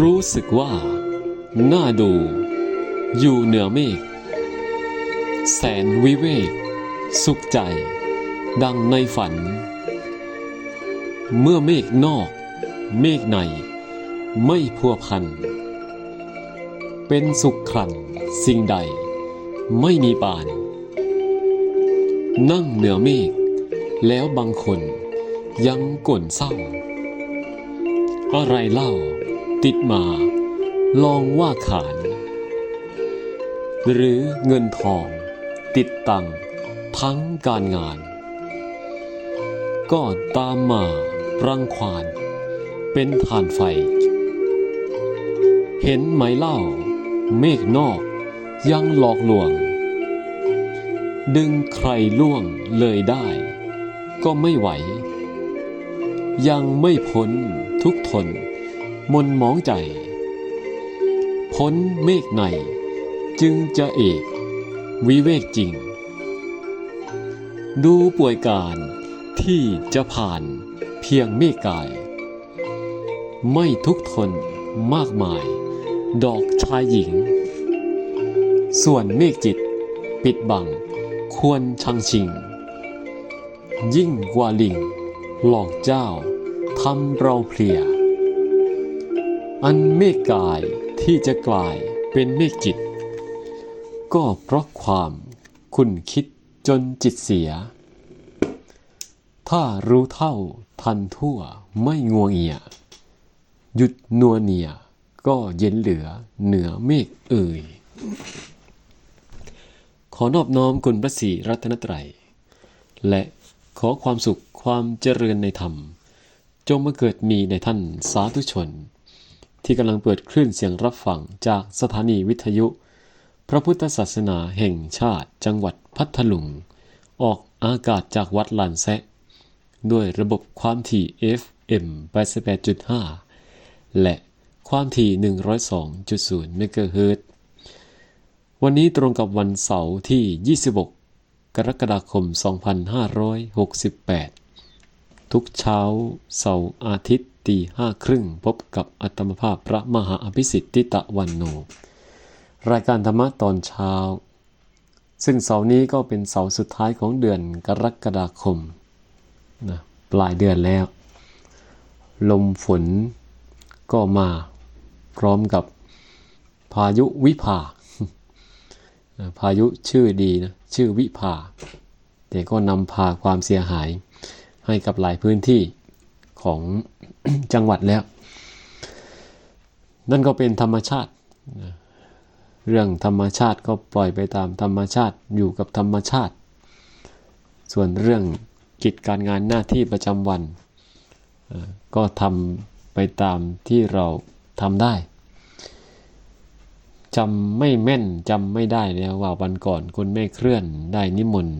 รู้สึกว่า น่าดู อยู่เหนือเมฆแสนวิเวก สุขใจ ดังในฝัน เมื่อเมฆนอก เมฆใน ไม่พัวพัน เป็นสุขครันสิ่งใด ไม่มีปาน นั่งเหนือเมฆแล้วบางคนยังก่นเศร้า อะไรเล่า ติดมา ลองว่าขาน หรือเงินทอง ติดตังทั้งการงาน ก็ตามมารังควานเป็นฐานไฟ เห็นไหมเล่า เมฆนอกยังหลอกลวง ดึงใครล่วงเลยได้ ก็ไม่ไหว ยังไม่พ้นทุกทน มนมองใจ พ้นเมฆใน จึงจะเอก วิเวกจริง ดูป่วยการที่จะผ่านเพียงเมฆกาย ไม่ทุกทนมากมาย ดอกชายหญิง ส่วนเมฆจิตปิดบัง ควรชังชิง ยิ่งกว่าลิง หลอกเจ้าทำเราเพลีย อันเมฆกายที่จะกลายเป็นเมฆจิต ก็เพราะความคุณคิดจนจิตเสีย ถ้ารู้เท่าทันทั่วไม่งัวเงีย หยุดนัวเนียก็เย็นเหลือเหนือเมฆเอ่ย ขอนอบน้อมคุณพระศรีรัตนตรัย และขอความสุขความเจริญในธรรม จงมาเกิดมีในท่านสาธุชน ที่กำลังเปิดคลื่นเสียงรับฟังจากสถานีวิทยุ พระพุทธศาสนาแห่งชาติจังหวัดพัทลุง ออกอากาศจากวัดลานแซะ ด้วยระบบความถี่ FM 88.5 และความถี่ 102.0เมกะเฮิรตวันนี้ตรงกับวันเสาร์ที่ 26 กรกฎาคม 2568 ทุกเช้าเสาร์อาทิตย์ ตีห้าครึ่งพบกับอัตมภาพพระมหาอภิสิทธิตะวันโน รายการธรรมะตอนเช้า ซึ่งเสาร์นี้ก็เป็นเสาร์สุดท้ายของเดือนกรกฎาคมนะปลายเดือนแล้ว ลมฝนก็มาพร้อมกับพายุวิภาพายุชื่อดีนะชื่อวิภาแต่ก็นำพาความเสียหายให้กับหลายพื้นที่ ของจังหวัดแล้ว นั่นก็เป็นธรรมชาติ เรื่องธรรมชาติก็ปล่อยไปตามธรรมชาติอยู่กับธรรมชาติ ส่วนเรื่องกิจการงานหน้าที่ประจำวัน ก็ทำไปตามที่เราทำได้จำไม่แม่นจำไม่ได้แล้วว่าวันก่อนคุณแม่เคลื่อนได้นิมนต์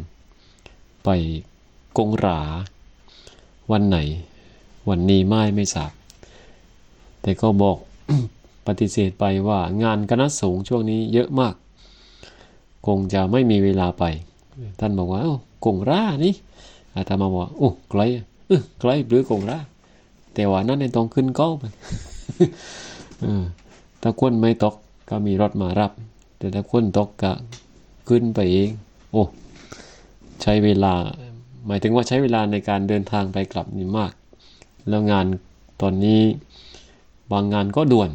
ไปกงหรา วันไหน วันนี้ไม่ไม่ทราบ แต่ก็บอกปฏิเสธไปว่างานคณะสงฆ์ช่วงนี้เยอะมาก คงจะไม่มีเวลาไป ท่านบอกว่าเอ้ากงหรานี่อาตมาบอกโอ้ไกลอะเออไกลหรือกงหราแต่ว่านั่นในต้องขึ้นเก้าไปถ้าคนไม่ตกก็มีรถมารับ แต่ถ้าคนตกก็ขึ้นไปเอง โอ้ใช้เวลา หมายถึงว่าใช้เวลาในการเดินทางไปกลับนี่มาก แล้วงานตอนนี้บางงานก็ด่วน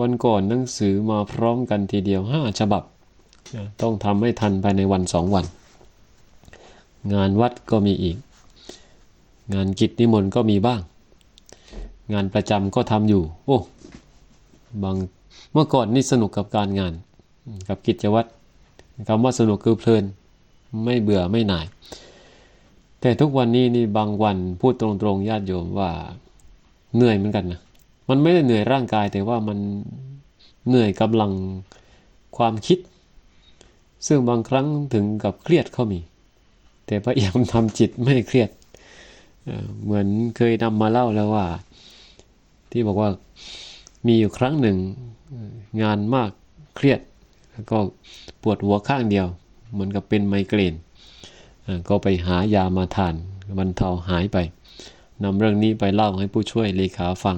วันก่อนหนังสือมาพร้อมกันทีเดียวห้าฉบับนะต้องทำให้ทันภายในวันสองวัน งานวัดก็มีอีก งานกิจนิมนต์ก็มีบ้าง งานประจำก็ทำอยู่ โอ้บางเมื่อก่อนนี่สนุกกับการงาน กับกิจวัตรคำว่าสนุกคือเพลิน ไม่เบื่อไม่หน่าย แต่ทุกวันนี้นี่บางวันพูดตรงๆญาติโยมว่าเหนื่อยเหมือนกันนะมันไม่ได้เหนื่อยร่างกายแต่ว่ามันเหนื่อยกำลังความคิด ซึ่งบางครั้งถึงกับเครียดเขามี แต่พยายามทำจิตไม่เครียดเหมือนเคยนำมาเล่าแล้วว่า ที่บอกว่ามีอยู่ครั้งหนึ่งงานมากเครียด แล้วก็ปวดหัวข้างเดียว เหมือนกับเป็นไมเกรน ก็ไปหายามาทานบรรเทาหายไปนำเรื่องนี้ไปเล่าให้ผู้ช่วยเลขาฟัง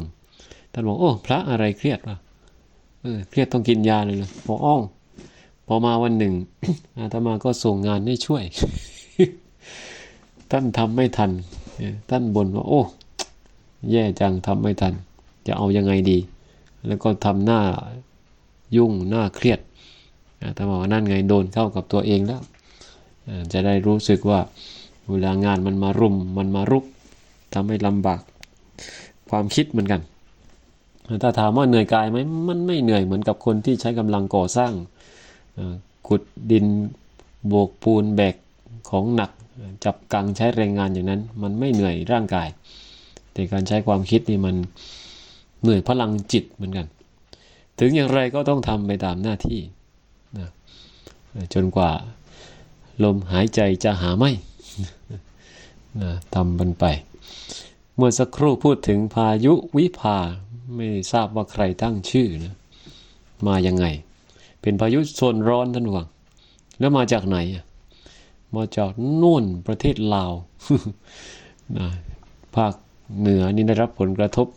ท่านบอกโอ้ พระอะไรเครียดวะเออเครียดต้องกินยาเลยเลยบออ้อง พอมาวันหนึ่ง อาตมาก็ส่งงานให้ช่วย ท่านทำไม่ทัน ท่านบ่นว่า โอ้ แย่จังทำไม่ทัน จะเอายังไงดี แล้วก็ทำหน้ายุ่งหน้าเครียดอาตมาว่านั่นไงโดนเข้ากับตัวเองแล้ว จะได้รู้สึกว่าเวลางานมันมารุมมันมารุกทำให้ลำบากความคิดเหมือนกัน ถ้าถามว่าเหนื่อยกายไหมมันไม่เหนื่อยเหมือนกับคนที่ใช้กำลังก่อสร้างขุดดินโบกปูนแบกของหนักจับกังใช้แรงงานอย่างนั้น มันไม่เหนื่อยร่างกาย แต่การใช้ความคิดนี่มันเหนื่อยพลังจิตเหมือนกัน ถึงอย่างไรก็ต้องทำไปตามหน้าที่นะจนกว่า ลมหายใจจะหาไม่นะทำมันไป เมื่อสักครู่พูดถึงพายุวิภาไม่ทราบว่าใครตั้งชื่อนะมายังไง เป็นพายุโซนร้อนท่านหวัง แล้วมาจากไหนอะมาจากนู่นประเทศลาวนะภาคเหนือนี่ได้รับผลกระทบ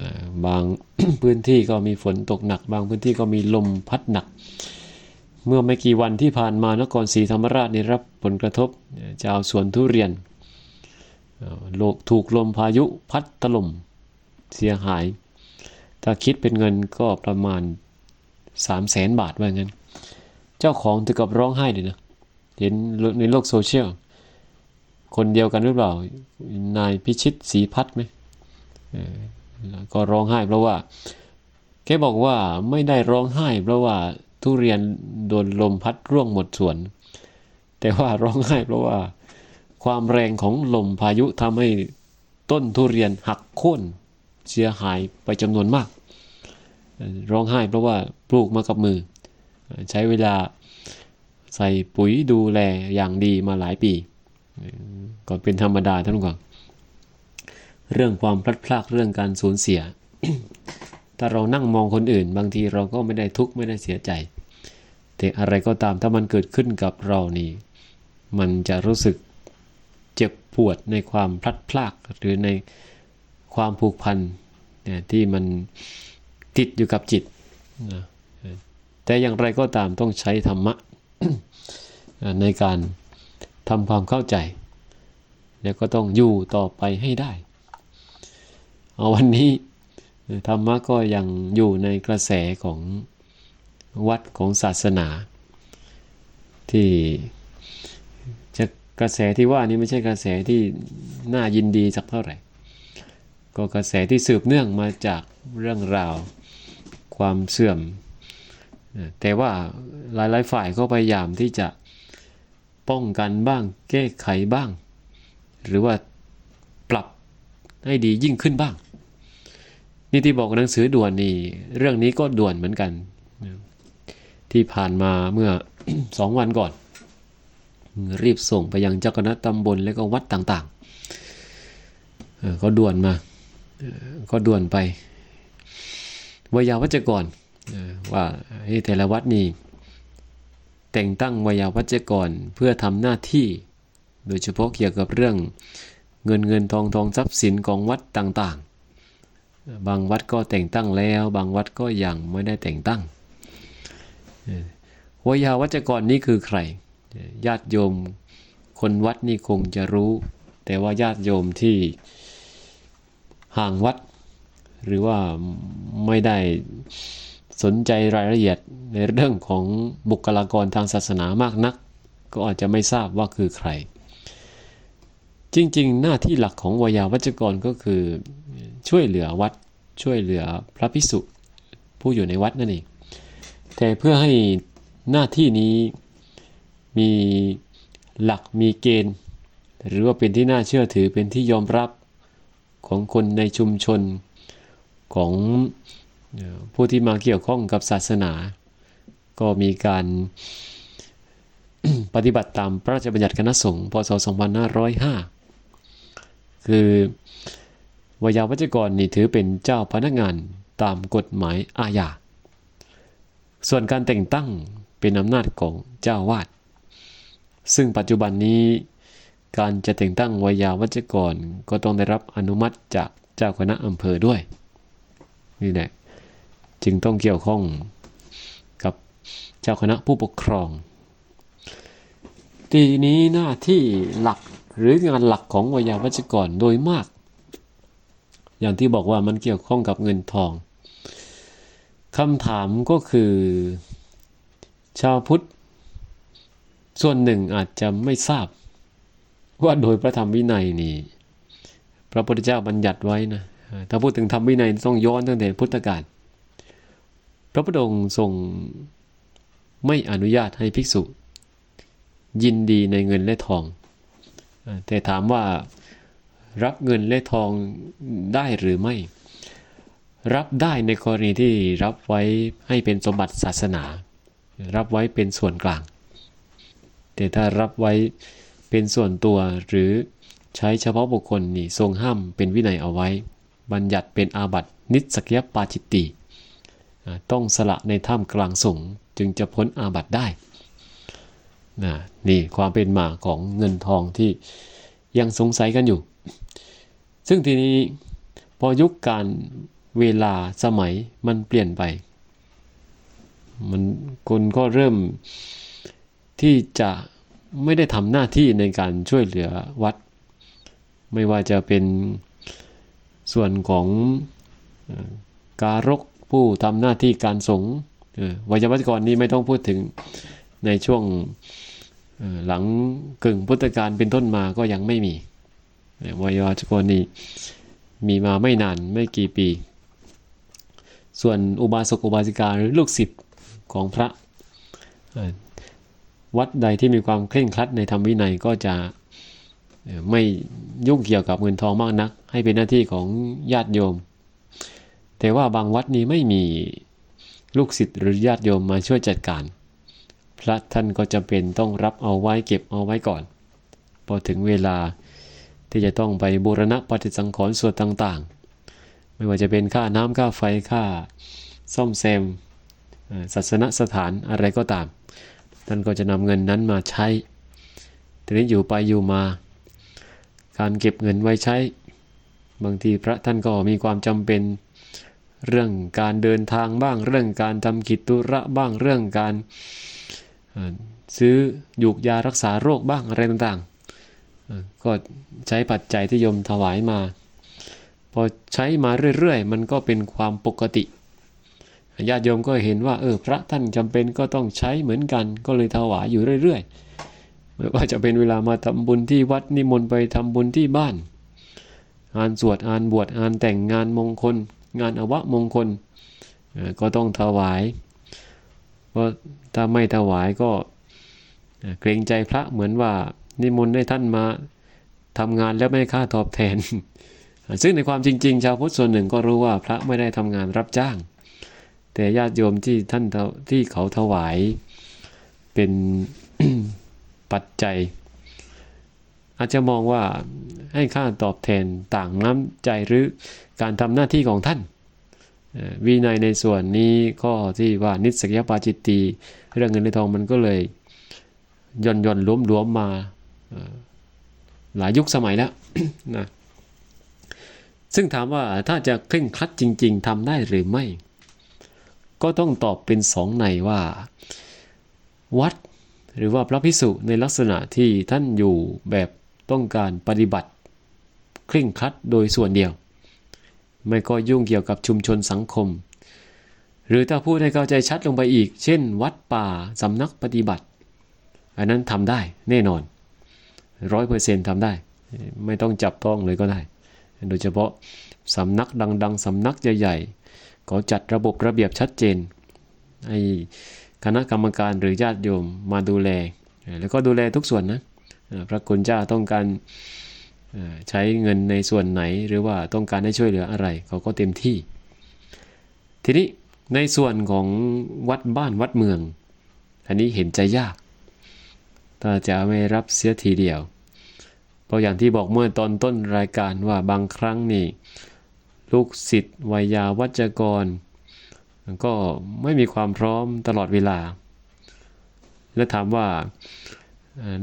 นะบางพื้นที่ก็มีฝนตกหนัก บางพื้นที่ก็มีลมพัดหนัก เมื่อไม่กี่วันที่ผ่านมานครศรีธรรมราชได้รับผลกระทบชาวสวนทุเรียนโลกถูกลมพายุพัดถล่มเสียหาย ถ้าคิดเป็นเงินก็ประมาณ 3 0 0แสนบาทว่างั้น เจ้าของถึงกับร้องไห้เลยนะ เห็นในโลกโซเชียล คนเดียวกันหรือเปล่า นายพิชิตศรีพัฒน์ไหมก็ร้องไห้เพราะว่าแกบอกว่าไม่ได้ร้องไห้เพราะว่า ทุเรียนโดนลมพัดร่วงหมดสวน แต่ว่าร้องไห้เพราะว่า ความแรงของลมพายุทำให้ต้นทุเรียนหักโค่นเสียหายไปจำนวนมาก ร้องไห้เพราะว่าปลูกมากับมือ ใช้เวลาใส่ปุ๋ยดูแลอย่างดีมาหลายปีเอ่อก็เป็นธรรมดาท่านผู้ฟังเรื่องความพลัดพรากเรื่องการสูญเสีย ถ้าเรานั่งมองคนอื่น บางทีเราก็ไม่ได้ทุกข์ไม่ได้เสียใจ แต่อะไรก็ตามถ้ามันเกิดขึ้นกับเรานี่มันจะรู้สึกเจ็บปวดในความพลัดพรากหรือในความผูกพันเนี่ยที่มันติดอยู่กับจิตนะแต่อย่างไรก็ตามต้องใช้ธรรมะในการทำความเข้าใจ แล้วก็ต้องอยู่ต่อไปให้ได้ เอาวันนี้ ธรรมะก็ยังอยู่ในกระแสของวัดของศาสนา ที่จะกระแสที่ว่านี้ไม่ใช่กระแสที่น่ายินดีสักเท่าไหร่ ก็กระแสที่สืบเนื่องมาจากเรื่องราวความเสื่อม แต่ว่าหลายๆฝ่ายก็พยายามที่จะป้องกันบ้าง แก้ไขบ้าง หรือว่าปรับให้ดียิ่งขึ้นบ้าง นี่ที่บอกหนังสือด่วนนี่เรื่องนี้ก็ด่วนเหมือนกันที่ผ่านมาเมื่อสองวันก่อน รีบส่งไปยังเจ้าคณะตำบลและก็วัดต่างๆก็ด่วนมาก็ด่วนไปวยาวัจกรว่าให้แต่ละวัดนี่แต่งตั้งวยาวัจกรเพื่อทำหน้าที่ โดยเฉพาะเกี่ยวกับเรื่องเงินเงินทองทองทรัพย์สินของวัดต่างๆ บางวัดก็แต่งตั้งแล้ว บางวัดก็ยังไม่ได้แต่งตั้งเอ่อวยาวัจกรนี่คือใคร ญาติโยมคนวัดนี่คงจะรู้ แต่ว่าญาติโยมที่ห่างวัด หรือว่าไม่ได้สนใจรายละเอียดในเรื่องของบุคลากรทางศาสนามากนัก ก็อาจจะไม่ทราบว่าคือใคร จริง ๆ หน้าที่หลักของวยาวัจกรก็คือช่วยเหลือวัดช่วยเหลือพระพิสุผู้อยู่ในวัดนั่นเอง แต่เพื่อให้หน้าที่นี้มีหลักมีเกณฑ์ หรือว่าเป็นที่น่าเชื่อถือเป็นที่ยอมรับของคนในชุมชนของผู้ที่มาเกี่ยวข้องกับศาสนา ก็มีการปฏิบัติตามพระราชบัญญัติคณะสงฆ์พศ 2505 คือวยาวัจกรนี่ถือเป็นเจ้าพนักงานตามกฎหมายอาญา ส่วนการแต่งตั้งเป็นอำนาจของเจ้าวาด ซึ่งปัจจุบันนี้การจะแต่งตั้งวยาวัจกรก็ต้องได้รับอนุมัติจากเจ้าคณะอำเภอด้วย นี่แหละจึงต้องเกี่ยวข้องกับเจ้าคณะผู้ปกครอง ทีนี้หน้าที่หลัก หรืองานหลักของวิยาวัจกรโดยมาก อย่างที่บอกว่ามันเกี่ยวข้องกับเงินทองคำถามก็คือ ชาวพุทธ ส่วนหนึ่งอาจจะไม่ทราบ ว่าโดยพระธรรมวินัยนี่ พระพุทธเจ้าบัญญัติไว้นะถ้าพูดถึงธรรมวินัยต้องย้อนตั้งแต่พุทธกาลพระพุทธองค์ทรงไม่อนุญาตให้ภิกษุ ยินดีในเงินและทอง แต่ถามว่ารับเงินและทองได้หรือไม่ รับได้ในกรณีที่รับไว้ให้เป็นสมบัติศาสนา รับไว้เป็นส่วนกลาง แต่ถ้ารับไว้เป็นส่วนตัวหรือใช้เฉพาะบุคคลนี่ทรงห้ามเป็นวินัยเอาไว้ บัญญัติเป็นอาบัตินิสกยปาจิตติ ต้องสละในถ้ำกลางสงจึงจะพ้นอาบัติได้ นะนี่ความเป็นมาของเงินทองที่ยังสงสัยกันอยู่ ซึ่งทีนี้พอยุคการเวลาสมัยมันเปลี่ยนไป มันคนก็เริ่มที่จะไม่ได้ทำหน้าที่ในการช่วยเหลือวัด ไม่ว่าจะเป็นส่วนของการกผู้ทำหน้าที่การสงฆ์วัยวัจกรนี้ไม่ต้องพูดถึง ในช่วงหลังกึ่งพุทธกาลเป็นต้นมาก็ยังไม่มีวัยวัจกรนี้มีมาไม่นานไม่กี่ปี ส่วนอุบาสกอุบาสิกาหรือลูกศิษย์ของพระ วัดใดที่มีความเคร่งครัดในธรรมวินัยก็จะไม่ยุ่งเกี่ยวกับเงินทองมากนัก ให้เป็นหน้าที่ของญาติโยม แต่ว่าบางวัดนี้ไม่มีลูกศิษย์หรือญาติโยมมาช่วยจัดการ พระท่านก็จะเป็นต้องรับเอาไว้เก็บเอาไว้ก่อน พอถึงเวลาที่จะต้องไปบูรณะปฏิสังขรณ์ส่วนต่างๆ ไม่ว่าจะเป็นค่าน้ำค่าไฟค่าซ่อมแซมศาสนสถานอะไรก็ตาม ท่านก็จะนำเงินนั้นมาใช้ทีนี้อยู่ไปอยู่มา การเก็บเงินไว้ใช้ บางทีพระท่านก็มีความจำเป็นเรื่องการเดินทางบ้างเรื่องการทำกิจตุระบ้างเรื่องการ ซื้อหยูกยารักษาโรคบ้างอะไรต่างๆ ก็ใช้ปัจจัยที่โยมถวายมา พอใช้มาเรื่อยๆ มันก็เป็นความปกติญาติโยมก็เห็นว่าเออพระท่านจำเป็นก็ต้องใช้เหมือนกัน ก็เลยถวายอยู่เรื่อยๆไม่ว่าจะเป็นเวลามาทำบุญที่วัดนิมนต์ไปทำบุญที่บ้าน งานสวดงานบวชงานแต่งงานมงคล งานอวะมงคล ก็ต้องถวายเราะถ้าไม่ถวายก็เกรงใจพระเหมือนว่านิมนต์ให้ท่านมาทำงานแล้วไม่ค่าตอบแทน ซึ่งในความจริง ๆ ชาวพุทธส่วนหนึ่งก็รู้ว่าพระไม่ได้ทำงานรับจ้าง แต่ญาติโยมที่ท่านที่เขาถวายเป็นปัจจัย อาจจะมองว่าให้ค่าตอบแทนต่างน้ำใจหรือการทำหน้าที่ของท่าน วินัยในส่วนนี้ข้อที่ว่านิสกยปาจิตตีเรื่องเงินในทองมันก็เลยย่อนย่อนล้มล้มมาหลายยุคสมัยแล้วนะซึ่งถามว่าถ้าจะเคร่งครัดจริง ๆทำได้หรือไม่ ก็ต้องตอบเป็นสองในว่า วัดหรือว่าพระพิสุในลักษณะที่ท่านอยู่แบบต้องการปฏิบัติ เคร่งครัดโดยส่วนเดียว ไม่ก็ยุ่งเกี่ยวกับชุมชนสังคม หรือถ้าพูดให้เข้าใจชัดลงไปอีก เช่น วัดป่าสำนักปฏิบัติ อันนั้นทำได้แน่นอนร้อยเปอร์เซ็นต์ทำได้ ไม่ต้องจับต้องเลยก็ได้ โดยเฉพาะสำนักดังๆสำนักใหญ่เขาจัดระบบระเบียบชัดเจนให้คณะกรรมการหรือญาติโยมมาดูแล แล้วก็ดูแลทุกส่วนนะพระคุณเจ้าต้องการ ใช้เงินในส่วนไหนหรือว่าต้องการให้ช่วยเหลืออะไร เขาก็เต็มที่ ทีนี้ในส่วนของวัดบ้านวัดเมือง อันนี้เห็นใจยากถ้าจะไม่รับเสียทีเดียว เพราะอย่างที่บอกเมื่อตอนต้นรายการว่าบางครั้งนี่ ลูกศิษย์วัยยาวัจกร ก็ไม่มีความพร้อมตลอดเวลา และถามว่า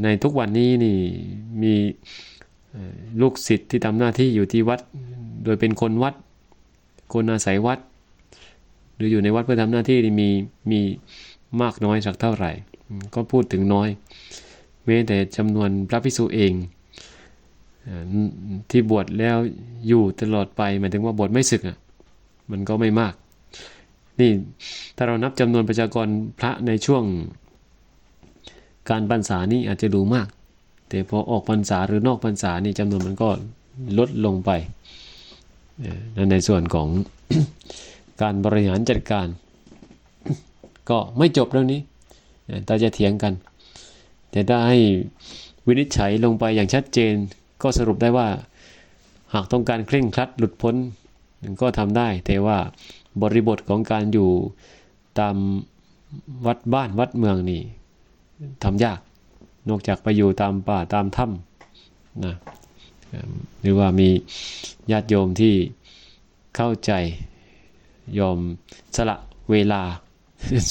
ในทุกวันนี้นี่มี ลูกศิษย์ที่ทำหน้าที่อยู่ที่วัด โดยเป็นคนวัด คนอาศัยวัด หรืออยู่ในวัดเพื่อทำหน้าที่มีมีมากน้อยสักเท่าไหร่ ก็พูดถึงน้อยแม้แต่จำนวนพระภิกษุเองที่บวชแล้วอยู่ตลอดไปหมายถึงว่าบวชไม่ศึกอะมันก็ไม่มาก นี่ถ้าเรานับจำนวนประชากรพระในช่วงการพรรษานี่อาจจะดูมาก แต่พอออกพรรษาหรือนอกพรรษานี่จำนวนมันก็ลดลงไปนั่นในส่วนของการบริหารจัดการ ก็ไม่จบเรื่องนี้เอ่อถ้าจะเถียงกัน แต่ถ้าให้วินิจฉัยลงไปอย่างชัดเจน ก็สรุปได้ว่า หากต้องการเคร่งครัดหลุดพ้นก็ทำได้ แต่ว่าบริบทของการอยู่ตามวัดบ้านวัดเมืองนี่ทำยาก นอกจากไปอยู่ตามป่าตามถ้ำนะหรือว่ามีญาติโยมที่เข้าใจยอมสละเวลา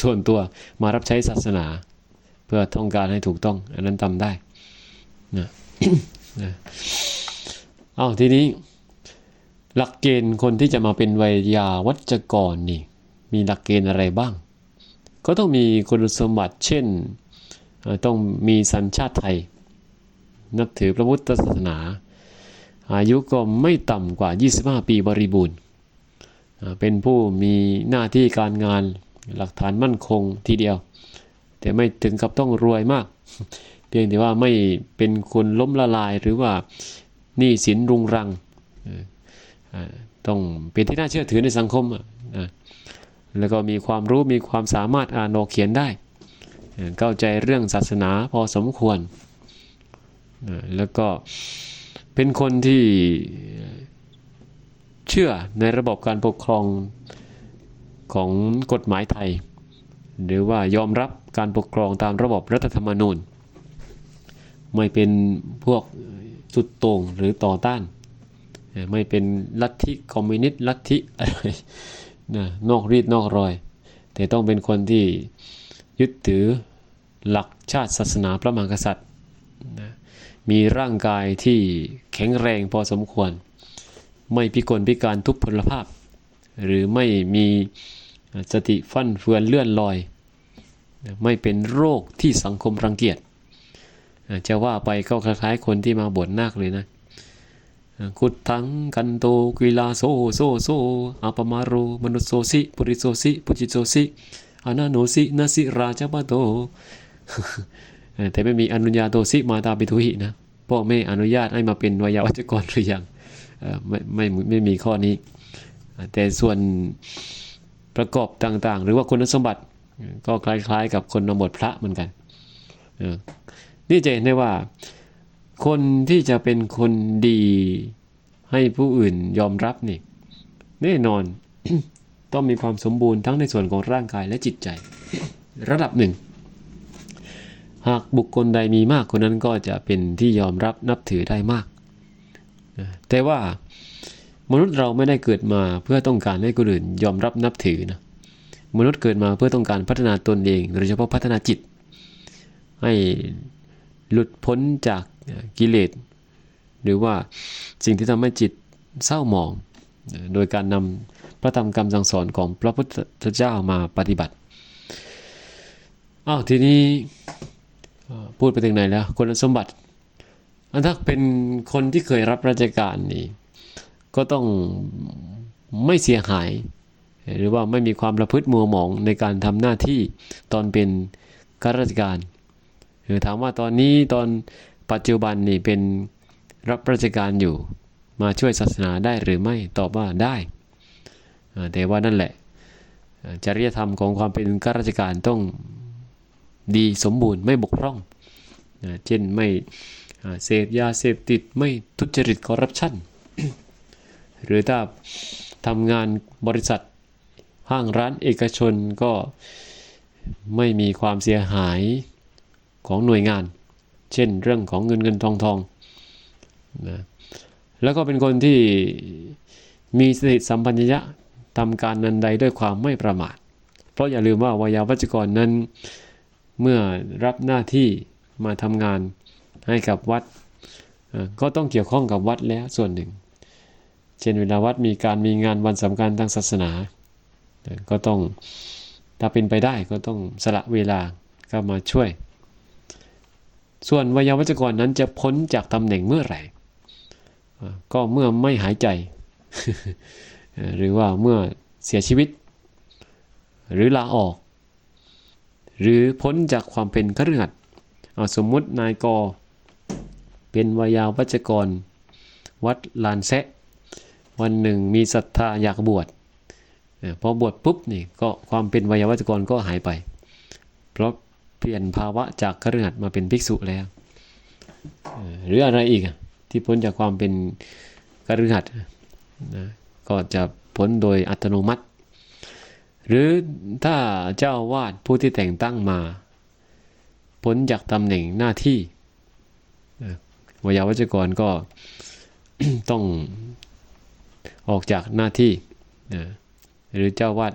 ส่วนตัวมารับใช้ศาสนา เพื่อต้องการให้ถูกต้อง อันนั้นทำได้นะนะเอาทีนี้หลักเกณฑ์คนที่จะมาเป็นไวยาวัจกรนี่ มีหลักเกณฑ์อะไรบ้าง ก็ต้องมีคุณสมบัติเช่น ต้องมีสัญชาติไทย นับถือพระพุทธศาสนา อายุก็ไม่ต่ำกว่า 25 ปีบริบูรณ์เป็นผู้มีหน้าที่การงานหลักฐานมั่นคงทีเดียว แต่ไม่ถึงกับต้องรวยมากเพียงแต่ว่าไม่เป็นคนล้มละลายหรือว่าหนี้สินรุงรังต้องเป็นที่น่าเชื่อถือในสังคมแล้วก็มีความรู้มีความสามารถอ่านออกเขียนได้ เข้าใจเรื่องศาสนาพอสมควร แล้วก็เป็นคนที่เชื่อในระบบการปกครองของกฎหมายไทย หรือว่ายอมรับการปกครองตามระบบรัฐธรรมนูญ ไม่เป็นพวกสุดโต่งหรือต่อต้าน ไม่เป็นลัทธิคอมมิวนิสต์ลัทธิอะไรนะนอกรีดนอกรอย แต่ต้องเป็นคนที่ ยึดถือหลักชาติศาสนาพระมหากษัตริย์นะมีร่างกายที่แข็งแรงพอสมควร ไม่พิกลพิการทุพพลภาพ หรือไม่มีสติฟั่นเฟือนเลื่อนลอย ไม่เป็นโรคที่สังคมรังเกียจจะว่าไปก็คล้ายๆคนที่มาบวชนาคเลยนะคุดทังกันโตกุลาโซโซโซอาปมาโรมนุโซสิปุริโซสิปุจิโซสิ อานาโนสินาสิราชปโตแต่ไม่มีอนุญาโตสิมาตาปิทุหินะพ่อแม่อนุญาตให้มาเป็นวิยาวัจกรหรือยังไม่ไม่ไม่มีข้อนี้ แต่ส่วนประกอบต่างๆ หรือว่าคุณสมบัติก็คล้ายๆ กับคนนบทพระเหมือนกันนี่จะเห็นได้ว่า คนที่จะเป็นคนดีให้ผู้อื่นยอมรับนี่แน่นอน ต้องมีความสมบูรณ์ทั้งในส่วนของร่างกายและจิตใจ ระดับหนึ่ง หากบุคคลใดมีมากคนนั้นก็จะเป็นที่ยอมรับนับถือได้มาก แต่ว่ามนุษย์เราไม่ได้เกิดมาเพื่อต้องการให้คนอื่นยอมรับนับถือนะมนุษย์เกิดมาเพื่อต้องการพัฒนาตนเองโดยเฉพาะพัฒนาจิต ให้หลุดพ้นจากกิเลสหรือว่าสิ่งที่ทำให้จิตเศร้าหมอง โดยการนำ ระธรรมคำสั่งสอนของพระพุทธเจ้ามาปฏิบัติอ้าวทีนี้พูดไปถึงไหนแล้วคุณสมบัติ อันถ้าเป็นคนที่เคยรับราชการนี่ก็ต้องไม่เสียหาย หรือว่าไม่มีความประพฤติมัวหมองในการทำหน้าที่ตอนเป็นข้าราชการหรือถามว่าตอนนี้ตอนปัจจุบันนี่เป็นรับราชการอยู่ มาช่วยศาสนาได้หรือไม่ตอบว่าได้ แต่ว่านั่นแหละจริยธรรมของความเป็นข้าราชการต้องดีสมบูรณ์ไม่บกพร่อง เช่นไม่เสพยาเสพติดไม่ทุจริตคอร์รัปชันหรือถ้าทำงานบริษัทห้างร้านเอกชนก็ไม่มีความเสียหายของหน่วยงาน เช่นเรื่องของเงินเงินทองทองนะแล้วก็เป็นคนที่มีสติสัมปัญญะ ทำการนันใดด้วยความไม่ประมาท เพราะอย่าลืมว่าวิยาวัจกรนั้น เมื่อรับหน้าที่มาทำงานให้กับวัด ก็ต้องเกี่ยวข้องกับวัดแล้วส่วนหนึ่ง เช่นเวลาวัดมีการมีงานวันสำคัญทางศาสนา ก็ต้องถ้าเป็นไปได้ก็ต้องสละเวลาเข้ามาช่วย ส่วนวัยาวัจกรนั้นจะพ้นจากตำแหน่งเมื่อไหร่ก็เมื่อไม่หายใจ หรือว่าเมื่อเสียชีวิต หรือลาออก หรือพ้นจากความเป็นคฤหัสถ์เอาสมมุตินายกอเป็นวายาวัจกร วัดลานแซะ วันหนึ่งมีศรัทธาอยากบวชพอบวชปุ๊บนี่ก็ความเป็นวายาวัจกรก็หายไป เพราะเปลี่ยนภาวะจากคฤหัสถ์มาเป็นภิกษุแล้วหรืออะไรอีกที่พ้นจากความเป็นคฤหัสถ์นะ ก็จะพ้นโดยอัตโนมัติ หรือถ้าเจ้าวาดผู้ที่แต่งตั้งมา พ้นจากตำแหน่งหน้าที่วยาวัจกรก็ต้องออกจากหน้าที่นะหรือเจ้าวาด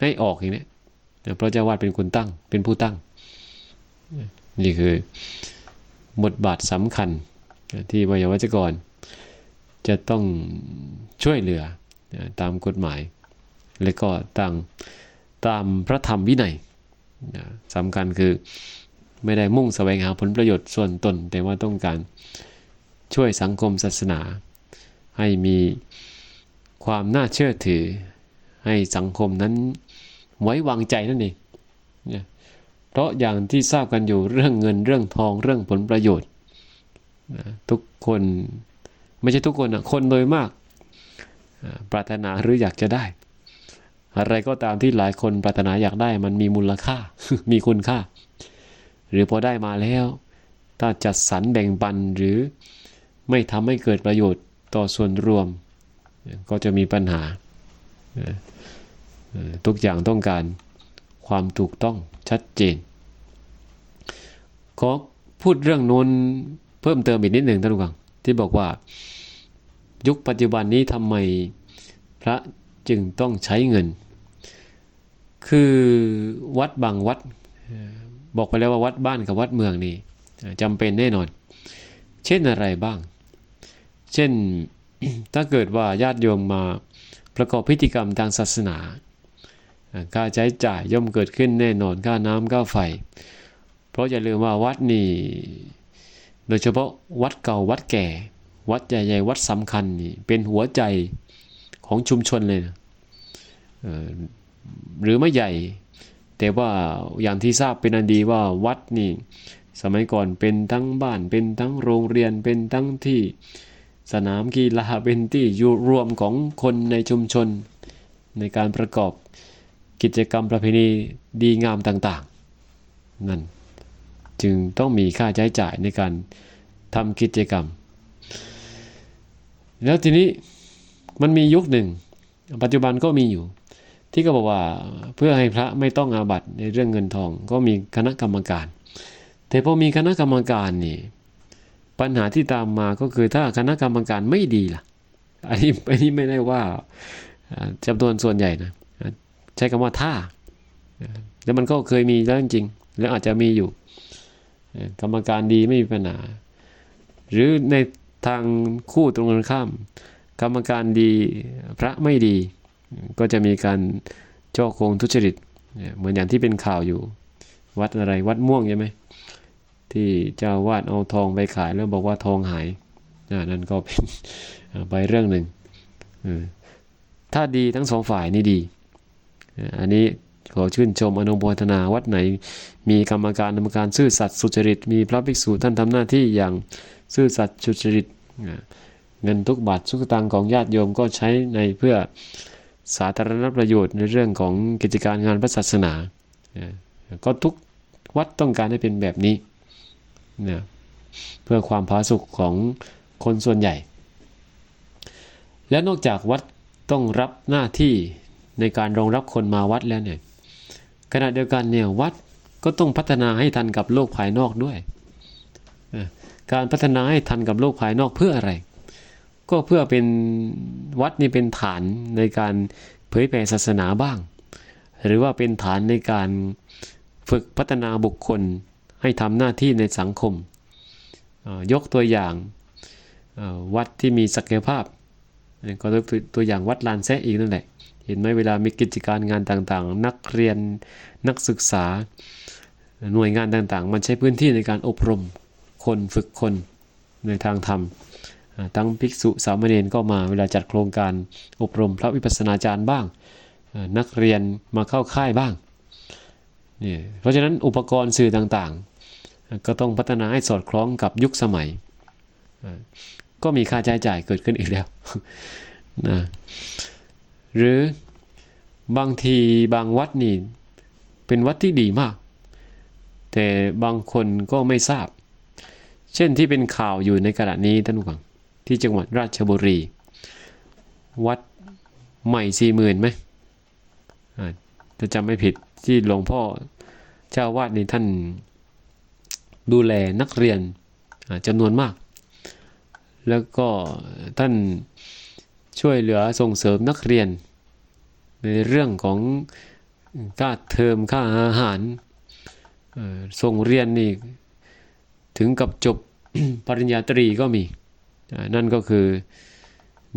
ให้ออกอย่างนี้นะเพราะเจ้าวาดเป็นคนตั้งเป็นผู้ตั้ง นี่คือบทบาทสำคัญที่วยาวัจกร จะต้องช่วยเหลือตามกฎหมาย และก็ตามตามพระธรรมวินัยสำคัญคือไม่ได้มุ่งแสวงหาผลประโยชน์ส่วนตน แต่ว่าต้องการช่วยสังคมศาสนา ให้มีความน่าเชื่อถือ ให้สังคมนั้นไว้วางใจนั่นเองเพราะอย่างที่ทราบกันอยู่เรื่องเงินเรื่องทองเรื่องผลประโยชน์ ทุกคน ไม่ใช่ทุกคนนะคนโดยมาก ปรารถนาหรืออยากจะได้ อะไรก็ตามที่หลายคนปรารถนาอยากได้ มันมีมูลค่า มีคุณค่า หรือพอได้มาแล้ว ถ้าจัดสรรแบ่งปันหรือไม่ทำให้เกิดประโยชน์ต่อส่วนรวม ก็จะมีปัญหา ทุกอย่างต้องการความถูกต้องชัดเจน ขอพูดเรื่องนู้นเพิ่มเติมอีกนิดหนึ่งท่านผู้ฟัง ที่บอกว่า ยุคปัจจุบันนี้ทำไมพระจึงต้องใช้เงิน คือวัดบางวัด บอกไปแล้วว่าวัดบ้านกับวัดเมืองนี่จำเป็นแน่นอน เช่นอะไรบ้าง เช่นถ้าเกิดว่าญาติโยมมาประกอบพิธีกรรมทางศาสนาอ่าค่าใช้จ่ายย่อมเกิดขึ้นแน่นอนค่าน้ำค่าไฟ เพราะอย่าลืมว่าวัดนี่ โดยเฉพาะวัดเก่าวัดแก่ วัดใหญ่ๆ วัดสำคัญนี่เป็นหัวใจของชุมชนเลยนะหรือไม่ใหญ่ แต่ว่าอย่างที่ทราบเป็นอันดีว่าวัดนี่สมัยก่อนเป็นทั้งบ้านเป็นทั้งโรงเรียนเป็นทั้งที่สนามกีฬาเป็นที่อยู่รวมของคนในชุมชน ในการประกอบกิจกรรมประเพณีดีงามต่าง ๆ นั่น จึงต้องมีค่าใช้จ่ายในการทำกิจกรรม แล้วทีนี้มันมียุคหนึ่ง ปัจจุบันก็มีอยู่ ที่ก็บอกว่าเพื่อให้พระไม่ต้องอาบัติในเรื่องเงินทอง ก็มีคณะกรรมการ แต่พอมีคณะกรรมการนี่ปัญหาที่ตามมาก็คือถ้าคณะกรรมการไม่ดีล่ะอันนี้อันนี้ไม่ได้ว่าอ่าจำนวนส่วนใหญ่นะใช้คำว่าถ้าอ่าแล้วมันก็เคยมีแล้วจริงแล้วอาจจะมีอยู่ กรรมการดีไม่มีปัญหา หรือในทางคู่ตรงกันข้าม กรรมการดีพระไม่ดี ก็จะมีการจ่อโกงทุจริต เหมือนอย่างที่เป็นข่าวอยู่ วัดอะไรวัดม่วงใช่ไหมที่เจ้าวาดเอาทองไปขายแล้วบอกว่าทองหายนั่นก็เป็นไปเรื่องหนึ่งถ้าดีทั้งสองฝ่ายนี่ดี อันนี้ ขอชื่นชมอนุโมทนาวัดไหน มีกรรมการกรรมการซื่อสัตย์สุจริต มีพระภิกษุท่านทำหน้าที่อย่างซื่อสัตย์สุจริตเงินทุกบาททุกตางของญาติโยมก็ใช้ในเพื่อสาธารณประโยชน์ในเรื่องของกิจการงานพระศาสนาอ่าก็ทุกวัดต้องการให้เป็นแบบนี้นะเพื่อความผาสุกของคนส่วนใหญ่ และนอกจากวัดต้องรับหน้าที่ในการรองรับคนมาวัดแล้วเนี่ย ขณะเดียวกันเนี่ยวัดก็ต้องพัฒนาให้ทันกับโลกภายนอกด้วย การพัฒนาให้ทันกับโลกภายนอกเพื่ออะไร ก็เพื่อเป็นวัดนี่เป็นฐานในการเผยแผ่ศาสนาบ้าง หรือว่าเป็นฐานในการฝึกพัฒนาบุคคลให้ทำหน้าที่ในสังคม ยกตัวอย่างวัดที่มีศักยภาพก็ตัวตัวอย่างวัดลานแซะอีกนั่นแหละ เห็นไหมเวลามีกิจการงานต่างๆ นักเรียนนักศึกษา หน่วยงานต่างๆ มันใช้พื้นที่ในการอบรมคนฝึกคนในทางธรรม ทั้งภิกษุสามเณรก็มาเวลาจัดโครงการอบรมพระวิปัสสนาจารย์บ้าง นักเรียนมาเข้าค่ายบ้างนี่เพราะฉะนั้นอุปกรณ์สื่อต่างๆ ก็ต้องพัฒนาให้สอดคล้องกับยุคสมัย ก็มีค่าใช้จ่ายเกิดขึ้นอีกแล้วนะ หรือบางทีบางวัดนี่เป็นวัดที่ดีมาก แต่บางคนก็ไม่ทราบ เช่นที่เป็นข่าวอยู่ในขณะนี้ท่านผู้ฟังที่จังหวัดราชบุรี วัดใหม่สี่หมื่นไหมอ่าถ้าจำไม่ผิดที่หลวงพ่อเจ้าวาดนี่ท่านดูแลนักเรียนจำนวนมาก แล้วก็ท่าน ช่วยเหลือส่งเสริมนักเรียน ในเรื่องของค่าเทอมค่าอาหารส่งเรียนนี่ถึงกับจบปริญญาตรีก็มี นั่นก็คือ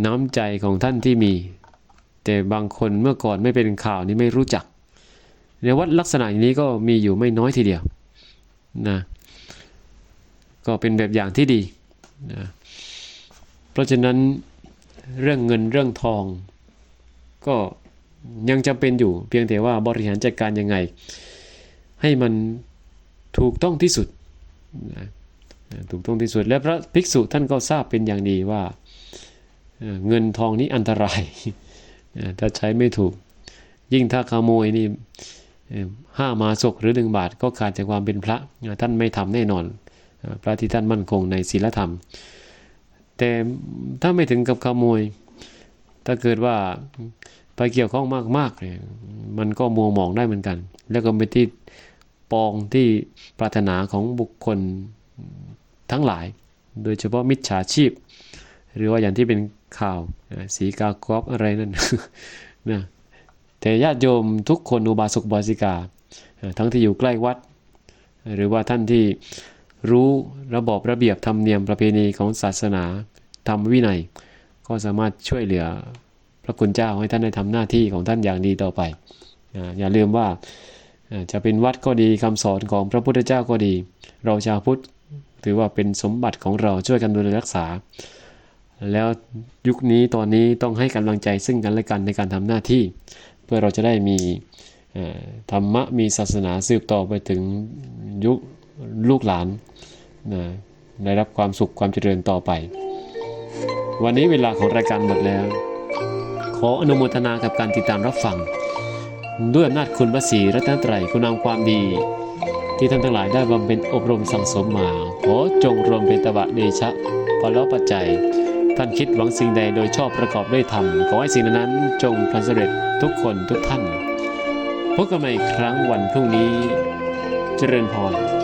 น้ำใจของท่านที่มี แต่บางคนเมื่อก่อนไม่เป็นข่าวนี้ไม่รู้จัก ในวัดลักษณะอย่างนี้ก็มีอยู่ไม่น้อยทีเดียวนะก็เป็นแบบอย่างที่ดีนะเพราะฉะนั้น เรื่องเงินเรื่องทอง ก็ยังจำเป็นอยู่ เพียงแต่ว่าบริหารจัดการยังไง ให้มันถูกต้องที่สุดนะถูกต้องที่สุดและพระภิกษุท่านก็ทราบเป็นอย่างดีว่าเงินทองนี้อันตรายถ้าใช้ไม่ถูก ยิ่งถ้าขโมยนี่ห้ามาศกหรือหนึ่งบาทก็ขาดจากความเป็นพระท่านไม่ทำแน่นอน พระที่ท่านมั่นคงในศีลธรรม แต่ถ้าไม่ถึงกับขโมย ถ้าเกิดว่าไปเกี่ยวข้องมากๆเนี่ยมันก็มัวหมองได้เหมือนกัน แล้วก็เป็นที่ปองที่ปรารถนาของบุคคลทั้งหลาย โดยเฉพาะมิจฉาชีพ หรือว่าอย่างที่เป็นข่าวสีกากรอบอะไรนั่นนะแต่ญาติโยมทุกคนอุบาสกบาสิกา ทั้งที่อยู่ใกล้วัด หรือว่าท่านที่ รู้ระบอบระเบียบธรรมเนียมประเพณีของศาสนาธรรมวินัย ก็สามารถช่วยเหลือพระคุณเจ้าให้ท่านได้ทำหน้าที่ของท่านอย่างดีต่อไป อย่าลืมว่าจะเป็นวัดก็ดีคำสอนของพระพุทธเจ้าก็ดี เราชาวพุทธถือว่าเป็นสมบัติของเราช่วยกันดูแลรักษา แล้วยุคนี้ตอนนี้ต้องให้กำลังใจซึ่งกันและกันในการทำหน้าที่ เพื่อเราจะได้มีธรรมะมีศาสนาสืบต่อไปถึงยุค ลูกหลานนะได้รับความสุขความเจริญต่อไป วันนี้เวลาของรายการหมดแล้ว ขออนุโมทนากับการติดตามรับฟัง ด้วยอำนาจคุณพระศรีรัตนตรัยคุณงามความดี ที่ท่านทั้งหลายได้บำเพ็ญอบรมสั่งสมมา ขอจงรวมเป็นตบะเดชะพลปัจจัย ท่านคิดหวังสิ่งใดโดยชอบประกอบด้วยธรรม ขอให้สิ่งนั้นจงพันสำเร็จทุกคนทุกท่านพบกันใหม่ครั้งวันพรุ่งนี้ เจริญพร